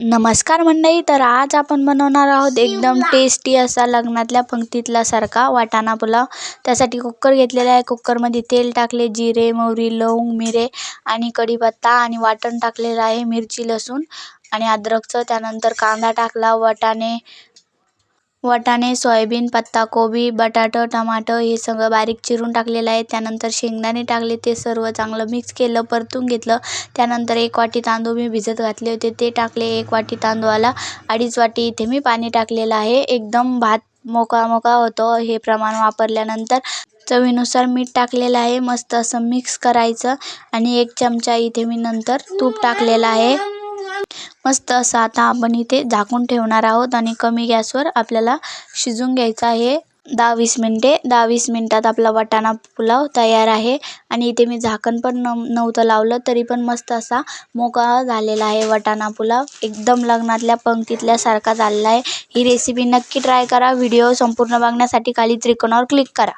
नमस्कार मंडळी तर आज आपण बनवणार आहोत एकदम टेस्टी असा लग्नातल्या पंक्तीतला सारखा वाटाणा पुलाव. त्यासाठी कुकर घेतलेला आहे. कुकरमध्ये तेल टाकले जिरे मोहरी लवंग मिरे आणि कढीपत्ता आणि वाटण टाकलेलं आहे मिरची लसूण आणि अद्रकचं. त्यानंतर कांदा टाकला वाटाणे वाटाणे सोयाबीन पत्ताकोबी बटाटा टमाटर हे सगळं बारीक चिरून टाकलेलं आहे. त्यानंतर शेंगदाणे टाकले ते सर्व चांगलं मिक्स केलं परतून घेतलं. त्यानंतर एक वाटी तांदूळ मी भिजत घातले होते. ते टाकले एक वाटी तांदूळाला. अडीच वाटी इथे मी पाणी टाकलेलं आहे. एकदम भात मोकळा मोकळा होतो. हे प्रमाण वापरल्यानंतर चवीनुसार मीठ टाकलेलं आहे. मस्त असं मिक्स करायचं. आणि एक चमचा इथे मी नंतर तूप टाकलेलं आहे. मस्त असं आता आपण इथे झाकून ठेवणार आहोत आणि कमी गॅसवर आपल्याला शिजून घ्यायचं आहे. दहा वीस मिनटे दहा वीस मिनटात आपला वाटाणा पुलाव तयार आहे. आणि इथे मी झाकण पण न नव्हतं लावलं तरी पण मस्त असा मोकळा झालेला आहे वाटाणा पुलाव. एकदम लग्नातल्या पंक्तीतल्यासारखा झालेला आहे. ही रेसिपी नक्की ट्राय करा. व्हिडिओ संपूर्ण बघण्यासाठी खाली त्रिकोणावर क्लिक करा.